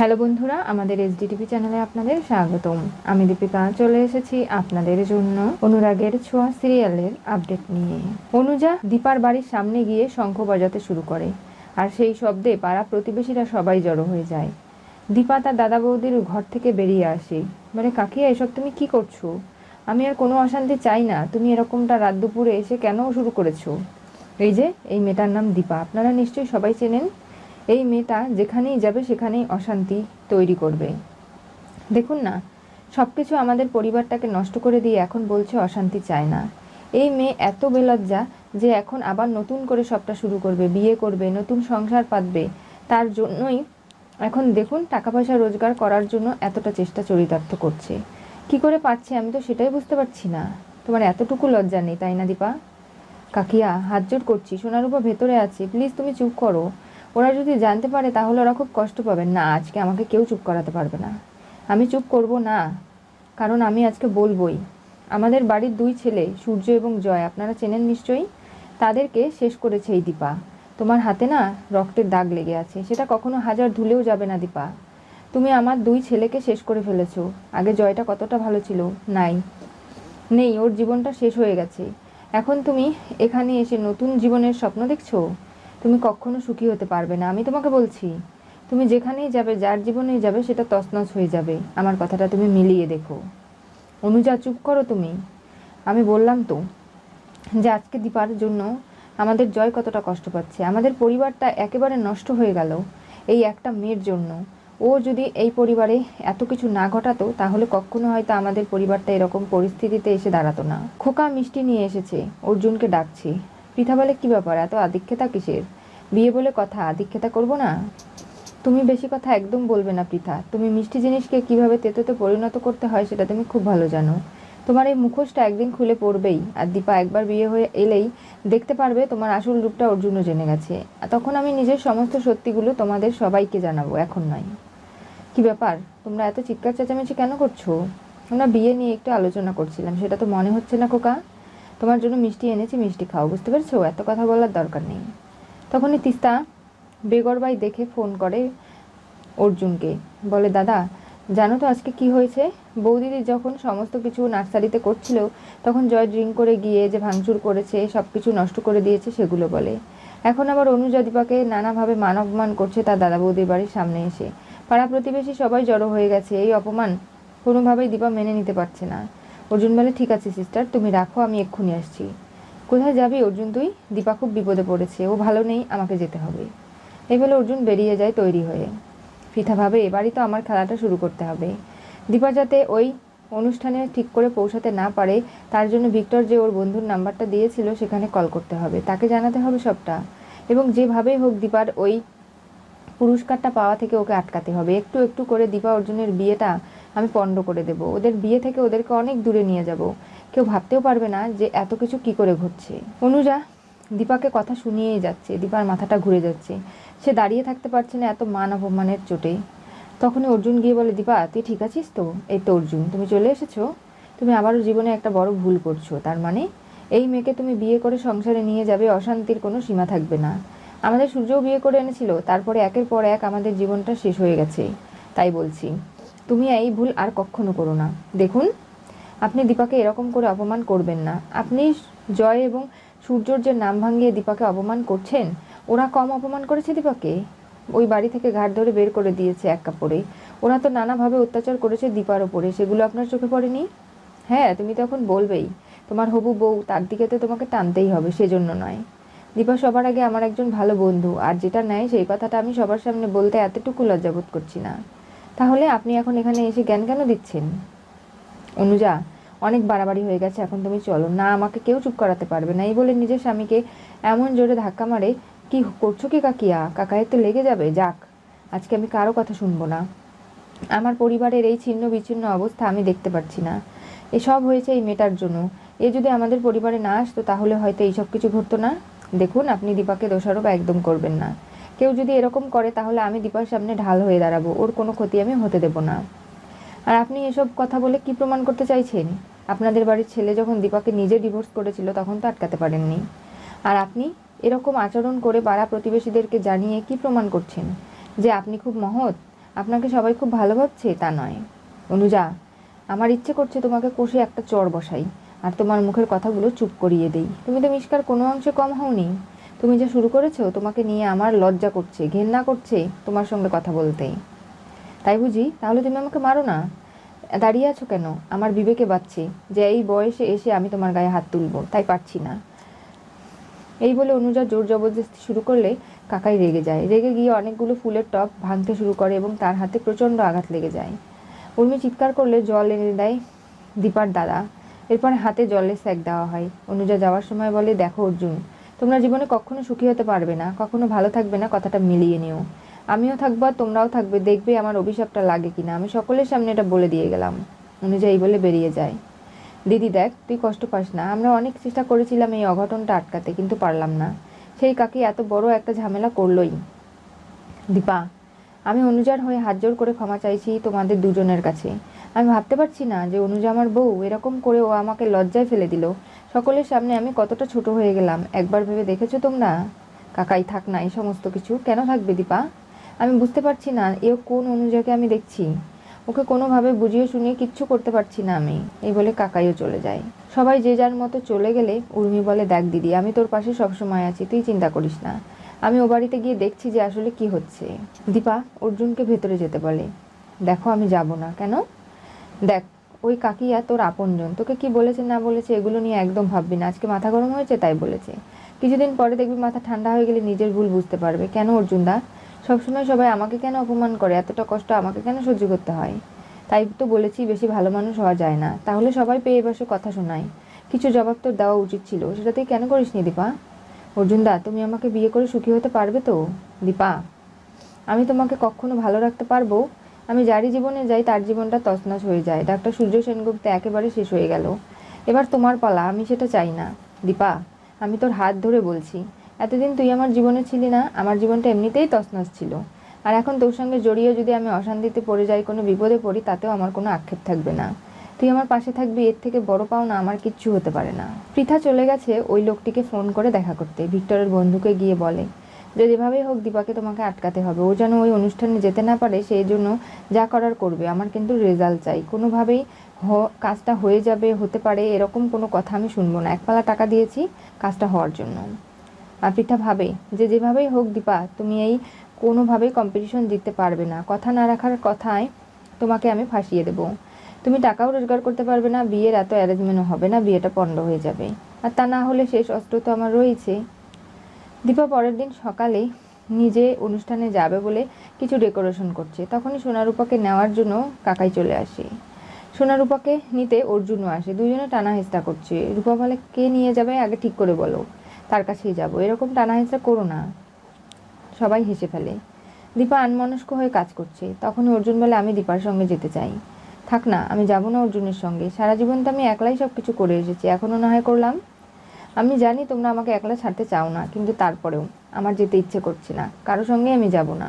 Hello বন্ধুরা, আমাদের SDTV চ্যানেলে আপনাদের স্বাগতম। আমি দীপিকা, চলে এসেছি আপনাদের জন্য অনুরাগের ছোঁয়া সিরিয়ালের আপডেট নিয়ে। অনুজা দীপার বাড়ির সামনে গিয়ে শঙ্খ বাজাতে শুরু করে, আর সেই শব্দে পাড়া প্রতিবেশীরা সবাই জড়ো হয়ে যায়। দীপা তার দাদা বৌদির ঘর থেকে বেরিয়ে আসে মানে কাকিয়া, এসব তুমি কি করছ? আমি আর কোনো অশান্তি চাই না, তুমি এরকমটা রাত দুপুরে এসে কেন শুরু করেছ? এই যে, এই মেয়েটার নাম দীপা, আপনারা নিশ্চয়ই সবাই চেনেন এই মেয়েটা যেখানেই যাবে সেখানেই অশান্তি তৈরি করবে। দেখুন না সব কিছু আমাদের পরিবারটাকে নষ্ট করে দিয়ে এখন বলছে অশান্তি চায় না। এই মেয়ে এত বেলজ্জা যে এখন আবার নতুন করে সবটা শুরু করবে, বিয়ে করবে, নতুন সংসার পাতবে। তার জন্যই এখন দেখুন টাকা পয়সা রোজগার করার জন্য এতটা চেষ্টা চরিতার্থ করছে। কি করে পাচ্ছে আমি তো সেটাই বুঝতে পারছি না। তোমার এতটুকু লজ্জা নেই, তাই না দীপা? কাকিয়া হাত জোর করছি, সোনার উপর ভেতরে আছে। প্লিজ তুমি চুপ করো। ওরা যদি জানতে পারে, তাহলে ওরা খুব কষ্ট পাবে। না, আজকে আমাকে কেউ চুপ করাতে পারবে না। আমি চুপ করব না, কারণ আমি আজকে বলবই। আমাদের বাড়ির দুই ছেলে, সূর্য এবং জয়, আপনারা চেনেন নিশ্চয়ই? তাদেরকে শেষ করেছে এই দীপা। তোমার হাতে না রক্তের দাগ লেগে আছে, সেটা কখনো হাজার ধুলেও যাবে না দীপা। তুমি আমার দুই ছেলেকে শেষ করে ফেলেছো। আগে জয়টা কতটা ভালো ছিল? নাই। নেই, ওর জীবনটা শেষ হয়ে গেছে। এখন তুমি এখানে এসে নতুন জীবনের স্বপ্ন দেখছ? তুমি কখনো সুখী হতে পারবে না। আমি তোমাকে বলছি, তুমি যেখানেই যাবে, যার জীবনেই যাবে, সেটা তছনছ হয়ে যাবে। আমার কথাটা তুমি মিলিয়ে দেখো। অনুজা, চুপ করো তুমি। আমি বললাম তো যে আজকে দীপার জন্য আমাদের জয় কতটা কষ্ট পাচ্ছে। আমাদের পরিবারটা একেবারে নষ্ট হয়ে গেল এই একটা মেয়ের জন্য। ও যদি এই পরিবারে এত কিছু না ঘটাতো, তাহলে কখনো হয়তো আমাদের পরিবারটা এরকম পরিস্থিতিতে এসে দাঁড়াতো না। খোকা মিষ্টি নিয়ে এসেছে। অর্জুনকে ডাকছি। পৃথা বলে কী ব্যাপার? এত আদিক্ষেতা কিসের? বিয়ে বলে কথা আদিক্ষেতা করব না? তুমি বেশি কথা একদম বলবে না পৃথা তুমি মিষ্টি জিনিসকে কীভাবে তেতোতে পরিণত করতে হয় সেটা তুমি খুব ভালো জানো। তোমার এই মুখোশটা একদিন খুলে পড়বেই। আর দীপা একবার বিয়ে হয়ে এলেই দেখতে পারবে তোমার আসল রূপটা অর্জুনও জেনে গেছে। তখন আমি নিজের সমস্ত সত্যিগুলো তোমাদের সবাইকে জানাব, এখন নয়। কি ব্যাপার? তোমরা এত চিৎকার চেঁচামেচি কেন করছ? আমরা বিয়ে নিয়ে একটু আলোচনা করছিলাম, সেটা তো মনে হচ্ছে না খোকা। তোমার জন্য মিষ্টি এনেছি, মিষ্টি খাও, বুঝতে পেরেছ? এত কথা বলার দরকার নেই। তখনই তিস্তা বেগরবাই দেখে ফোন করে অর্জুনকে। বলে, দাদা, জানো তো আজকে কি হয়েছে? বৌদিদি যখন সমস্ত কিছু নার্সারিতে করছিল, তখন জয় ড্রিঙ্ক করে গিয়ে যে ভাঙচুর করেছে, সব কিছু নষ্ট করে দিয়েছে, সেগুলো বলে। এখন আবার অনুজা দীপাকে নানাভাবে মান অপমান করছে তার দাদা বৌদির বাড়ির সামনে এসে। পাড়া প্রতিবেশী সবাই জড়ো হয়ে গেছে, এই অপমান কোনোভাবেই দীপা মেনে নিতে পারছে না। অর্জুন বলে, ঠিক আছে সিস্টার তুমি রাখো, আমি এক্ষুনি আসছি। কোথায় যাবি অর্জুন তুই? দীপা খুব বিপদে পড়েছে, ও ভালো নেই, আমাকে যেতে হবে। এই বলে অর্জুন বেরিয়ে যায় তৈরি হয়ে। ফিথা ভাবে, এবারই তো আমার খেলাটা শুরু করতে হবে। দীপা যাতে ওই অনুষ্ঠানে ঠিক করে পৌঁছাতে না পারে, তার জন্য ভিক্টর যে ওর বন্ধুর নাম্বারটা দিয়েছিল, সেখানে কল করতে হবে। তাকে জানাতে হবে সবটা। এবং যেভাবেই হোক, দীপার ওই পুরস্কারটা পাওয়া থেকে ওকে আটকাতে হবে। একটু একটু করে দীপা অর্জুনের বিয়েটা আমি পণ্ড করে দেব। ওদের বিয়ে থেকে ওদেরকে অনেক দূরে নিয়ে যাব। কেউ ভাবতেও পারবে না যে এত কিছু কি করে ঘটছে। অনুজা, দীপাকে কথা শুনিয়েই যাচ্ছে। দীপার মাথাটা ঘুরে যাচ্ছে। সে দাঁড়িয়ে থাকতে পারছে না এত মান অপমানের চোটে। তখনই অর্জুন গিয়ে বলে, দীপা, তুই ঠিক আছিস তো? এই তো অর্জুন, তুমি চলে এসেছ? তুমি আবারও জীবনে একটা বড় ভুল করছ। তার মানে এই মেয়েকে তুমি বিয়ে করে সংসারে নিয়ে যাবে, অশান্তির কোনো সীমা থাকবে না। আমাদের সূর্যও বিয়ে করে এনেছিল, তারপরে একের পর এক আমাদের জীবনটা শেষ হয়ে গেছে। তাই বলছি। তুমি এই ভুল আর কখনো করো না। দেখুন, আপনি দীপাকে এরকম করে অপমান করবেন না। আপনি জয় এবং সূর্যর যে নাম ভাঙিয়ে দীপাকে অপমান করছেন? ওরা কম অপমান করেছে দীপাকে? ওই বাড়ি থেকে ঘাট ধরে বের করে দিয়েছে এক কাপড়ে। ওরা তো নানাভাবে অত্যাচার করেছে দীপার ওপরে সেগুলো আপনার চোখে পড়েনি? হ্যাঁ তুমি তখন বলবেই। তোমার হবু বউ, তার দিকে তো তোমাকে টানতেই হবে, সেজন্য নয়। দীপা সবার আগে আমার একজন ভালো বন্ধু, আর যেটা নেয় সেই কথাটা আমি সবার সামনে বলতে এতটুকু লজ্জাবোধ করছি না। তাহলে আপনি এখন এখানে এসে জ্ঞান কেন দিচ্ছেন? অনুজা, অনেক বাড়াবাড়ি হয়ে গেছে, এখন তুমি চলো। না, আমাকে কেউ চুপ করাতে পারবে না। এই বলে নিজের স্বামীকে এমন জোরে ধাক্কা মারে, কি করছ কি কাকিয়া? কাকায়ের তো লেগে যাবে? যাক, আজকে আমি কারও কথা শুনব না। আমার পরিবারের এই ছিন্ন বিচ্ছিন্ন অবস্থা আমি দেখতে পাচ্ছি না। এসব হয়েছে এই মেয়েটার জন্য। এ যদি আমাদের পরিবারে না আসতো, তাহলে হয়তো এইসব কিছু ঘটতো না? দেখুন, আপনি দীপাকে দোষারোপ একদম করবেন না। কেউ যদি এরকম করে, তাহলে আমি দীপার সামনে ঢাল হয়ে দাঁড়াবো। ওর কোনো ক্ষতি আমি হতে দেব না। আর আপনি এসব কথা বলে কি প্রমাণ করতে চাইছেন? আপনাদের বাড়ির ছেলে যখন দীপাকে নিজে ডিভোর্স করেছিল, তখন তো আটকাতে পারেননি। আর আপনি এরকম আচরণ করে পাড়া প্রতিবেশীদেরকে জানিয়ে কি প্রমাণ করছেন? যে আপনি খুব মহৎ, আপনাকে সবাই খুব ভালো ভাবছে, তা নয়। অনুজা, আমার ইচ্ছে করছে তোমাকে কষে একটা চর বসাই, আর তোমার মুখের কথাগুলো চুপ করিয়ে দেই। তুমি তো মিষ্কার কোনো অংশে কম হওনি। তুমি যা শুরু করেছ, তোমাকে নিয়ে আমার লজ্জা করছে, ঘেন্না করছে তোমার সঙ্গে কথা বলতে তাই বুঝি? তাহলে তুমি আমাকে মারো না? দাঁড়িয়ে আছো কেন? আমার বিবেকে বাচ্ছে যে এই বয়সে এসে আমি তোমার গায়ে হাত তুলবো, তাই পারছি না। এই বলে অনুজা জোর জবরদস্তি শুরু করলে কাকাই রেগে যায়। রেগে গিয়ে অনেকগুলো ফুলের টব ভাঙতে শুরু করে এবং তার হাতে প্রচণ্ড আঘাত লেগে যায়। উর্মি চিৎকার করলে জল এনে দেয় দীপার দাদা। এরপরে হাতে জলের স্যাক দেওয়া হয়। অনুজা যাওয়ার সময় বলে, দেখো অর্জুন তোমরা জীবনে কখনো সুখী হতে পারবে না, কখনো ভালো থাকবে না, কথাটা মিলিয়ে নিও। আমিও থাকব আর তোমরাও থাকবে, দেখবে আমার অভিশাপটা লাগে কিনা। আমি সকলের সামনে এটা বলে দিয়ে গেলাম। এই বলে বেরিয়ে যায়। দিদি দেখ, তুই কষ্ট পাস না। আমরা অনেক চেষ্টা করেছিলাম এই অঘটনটা আটকাতে, কিন্তু পারলাম না। সেই কাকি এত বড় একটা ঝামেলা করলোই। দীপা, আমি অনুজার হয়ে হাত জোর করে ক্ষমা চাইছি তোমাদের দুজনের কাছে। আমি ভাবতে পারছি না যে অনুজা আমার বউ, এরকম করে ও আমাকে লজ্জায় ফেলে দিল। সকলের সামনে আমি কতটা ছোট হয়ে গেলাম, একবার ভেবে দেখেছ তোমরা? কাকাই, থাক না, এই সমস্ত কিছু কেন থাকবে দীপা? আমি বুঝতে পারছি না, এ কোন অনুজাকে আমি দেখছি? ওকে কোনোভাবে বুঝিয়ে শুনিয়ে কিচ্ছু করতে পারছি না আমি, এই বলে কাকাইও চলে যায়। সবাই যে যার মতো চলে গেলে, উর্মি বলে, দেখ দিদি, আমি তোর পাশে সবসময় আছি, তুই চিন্তা করিস না। আমি ও বাড়িতে গিয়ে দেখছি যে আসলে কি হচ্ছে। দীপা অর্জুনকে ভেতরে যেতে বলে, দেখো, আমি যাব না। কেন? দেখ, ওই কাকিয়া তোর আপনজন, তোকে কি বলেছে না বলেছে এগুলো নিয়ে একদম ভাববি না। আজকে মাথা গরম হয়েছে, তাই বলেছে। কিছুদিন পরে দেখবি মাথা ঠান্ডা হয়ে গেলে নিজের ভুল বুঝতে পারবে। কেন অর্জুন দা? সবসময় সবাই আমাকে কেন অপমান করে? এতটা কষ্ট আমাকে কেন সহ্য করতে হয়? তাই তো বলেছি, বেশি ভালো মানুষ হওয়া যায় না। তাহলে সবাই পেয়ে বসে কথা শোনায়। কিছু জবাব তোর দেওয়া উচিত ছিল। সেটা তুই কেন করিস নি দীপা? অর্জুন দা, তুমি আমাকে বিয়ে করে সুখী হতে পারবে তো? দীপা, আমি তোমাকে কখনো ভালো রাখতে পারব? আমি যারই জীবনে যাই, তার জীবনটা তছনছ হয়ে যায়। ডাক্তার সূর্য সেনগুপ্ত একেবারে শেষ হয়ে গেল। এবার তোমার পালা, আমি সেটা চাই না। দীপা, আমি তোর হাত ধরে বলছি, এতদিন তুই আমার জীবনে ছিলি না, আমার জীবনটা এমনিতেই তছনছ ছিল। আর এখন তোর সঙ্গে জড়িয়ে যদি আমি অশান্তিতে পড়ে যাই, কোনো বিপদে পড়ি, তাতেও আমার কোনো আক্ষেপ থাকবে না। তুই আমার পাশে থাকবি, এর থেকে বড় পাওনা আমার কিচ্ছু হতে পারে না। পৃথা চলে গেছে ওই লোকটিকে ফোন করে দেখা করতে। ভিক্টরের বন্ধুকে গিয়ে বলে যে যেভাবেই হোক দীপাকে তোমাকে আটকাতে হবে। ও যেন ওই অনুষ্ঠানে যেতে না পারে সেই জন্য যা করার করবে। আমার কিন্তু রেজাল্ট চাই। কোনোভাবেই কাজটা হয়ে যাবে, হতে পারে, এরকম কোনো কথা আমি শুনব না। একপালা টাকা দিয়েছি, কাজটা হওয়ার জন্য। আর ভাবে যে যেভাবেই হোক দীপা, তুমি এই কোনোভাবেই কম্পিটিশন জিততে পারবে না। কথা না রাখার কথায় তোমাকে আমি ফাঁসিয়ে দেবো। তুমি টাকাও রোজগার করতে পারবে না, বিয়ের এত অ্যারেঞ্জমেন্টও হবে না, বিয়েটা পণ্ড হয়ে যাবে। আর তা না হলে শেষ অস্ত্র তো আমার রয়েছে। দীপা পরের দিন সকালে নিজে অনুষ্ঠানে যাবে বলে কিছু ডেকোরেশন করছে। তখনই সোনারূপাকে নেওয়ার জন্য কাকাই চলে আসে। সোনারূপাকে নিতে অর্জুনও আসে। দুজনে টানা হেঁচড়া করছে। রূপা বলে, কে নিয়ে যাবে? আগে ঠিক করে বলো। তার কাছেই যাব। এরকম টানা হেঁচড়া করো না। সবাই হেসে ফেলে। দীপা আনমনস্ক হয়ে কাজ করছে। তখনই অর্জুন বলে, আমি দীপার সঙ্গে যেতে চাই। থাক না, আমি যাব না অর্জুনের সঙ্গে। সারা জীবন তো আমি একলাই সব কিছু করে এসেছি। এখনও না হয় করলাম। আমি জানি তোমরা আমাকে একলা ছাড়তে চাও না, কিন্তু তারপরেও আমার যেতে ইচ্ছে করছে না। কারও সঙ্গে আমি যাব না।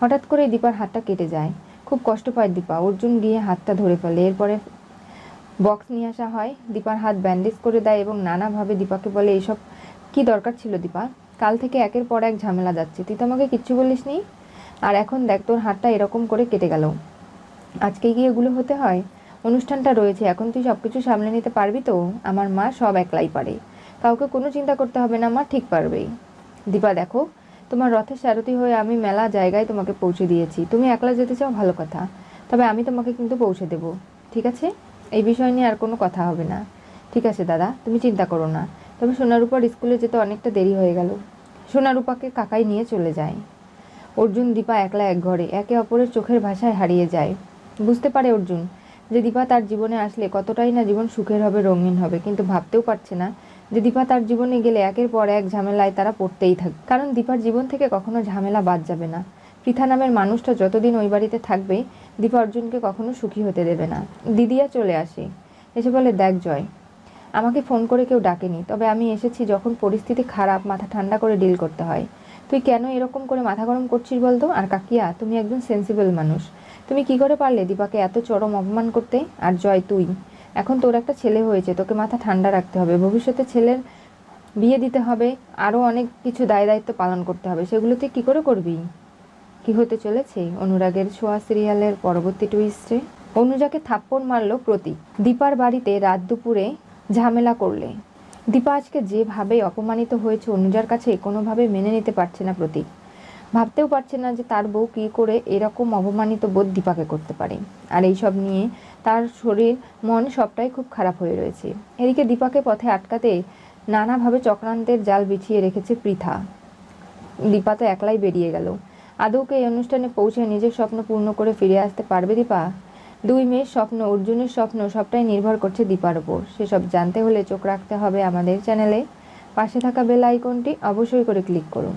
হঠাৎ করে দীপার হাতটা কেটে যায়। খুব কষ্ট পায় দীপা। অর্জুন গিয়ে হাতটা ধরে ফেলে। এরপরে বক্স নিয়ে আসা হয়। দীপার হাত ব্যান্ডেজ করে দেয় এবং নানাভাবে দীপাকে বলে এইসব কি দরকার ছিল দীপা? কাল থেকে একের পর এক ঝামেলা যাচ্ছে। তুই তো আমাকে কিচ্ছু বলিস নি আর এখন দেখ, তোর হাতটা এরকম করে কেটে গেল। আজকে গিয়ে এগুলো হতে হয়? অনুষ্ঠানটা রয়েছে। এখন তুই সব কিছু সামলে নিতে পারবি তো? আমার মা সব একলাই পারে। কাউকে কোনো চিন্তা করতে হবে না, মা ঠিক পারবেই। দীপা, দেখো, তোমার রথের সারথি হয়ে আমি মেলা জায়গায় তোমাকে পৌঁছে দিয়েছি। তুমি একলা যেতে চাও, ভালো কথা। তবে আমি তোমাকে কিন্তু পৌঁছে দেব, ঠিক আছে? এই বিষয় নিয়ে আর কোনো কথা হবে না। ঠিক আছে, দাদা, তুমি চিন্তা করো না। তবে সোনারূপার স্কুলে যেতে অনেকটা দেরি হয়ে গেল। সোনারূপাকে কাকাই নিয়ে চলে যায়। অর্জুন, দীপা একলা এক ঘরে, একে অপরের চোখের ভাষায় হারিয়ে যায়। বুঝতে পারে অর্জুন যে দীপা তার জীবনে আসলে কতটাই না জীবন সুখের হবে, রঙিন হবে, কিন্তু ভাবতেও পারছে না যে দীপা তার জীবনে গেলে একের পর এক ঝামেলায় তারা পড়তেই থাকবে কারণ দীপার জীবন থেকে কখনো ঝামেলা বাদ যাবে না। পৃথা নামের মানুষটা যতদিন ওই বাড়িতে থাকবে, দীপা অর্জুনকে কখনো সুখী হতে দেবে না। দিদিয়া চলে আসে। এসে বলে, দেখ জয়, আমাকে ফোন করে কেউ ডাকেনি। তবে আমি এসেছি যখন পরিস্থিতি খারাপ, মাথা ঠান্ডা করে ডিল করতে হয়। তুই কেন এরকম করে মাথা গরম করছিস বলতো? আর কাকিয়া, তুমি একজন সেন্সিবল মানুষ। তুমি কি করে পারলে দীপাকে এত চরম অপমান করতে? আর জয়, তুই এখন তোর একটা ছেলে হয়েছে, তোকে মাথা ঠান্ডা রাখতে হবে, ভবিষ্যতে ছেলের বিয়ে দিতে হবে আরও অনেক কিছু দায় দায়িত্ব পালন করতে হবে, সেগুলো তুই কী করে করবি? কি হতে চলেছে? অনুরাগের ছোঁয়া সিরিয়ালের পরবর্তী টুইস্টে অনুজাকে থাপ্পড় মারল প্রতীক। দীপার বাড়িতে রাত দুপুরে ঝামেলা করলে। দীপা আজকে যেভাবে অপমানিত হয়েছে, অনুজার কাছে কোনোভাবে মেনে নিতে পারছে না প্রতীক। ভাবতেও পারছে না যে তার বউ কী করে এরকম অপমানিত বোধ দীপাকে করতে পারে। আর এই সব নিয়ে তার শরীর, মন সবটাই খুব খারাপ হয়ে রয়েছে। এদিকে দীপাকে পথে আটকাতে নানাভাবে চক্রান্তের জাল বিছিয়ে রেখেছে পৃথা। দীপা তো একলাই বেরিয়ে গেল। আদৌকে এই অনুষ্ঠানে পৌঁছে নিজের স্বপ্ন পূর্ণ করে ফিরে আসতে পারবে দীপা? দুই মেয়ের স্বপ্ন, অর্জুনের স্বপ্ন সবটাই নির্ভর করছে দীপার ওপর সেসব জানতে হলে চোখ রাখতে হবে আমাদের চ্যানেলে। পাশে থাকা বেল আইকনটি অবশ্যই করে ক্লিক করুন।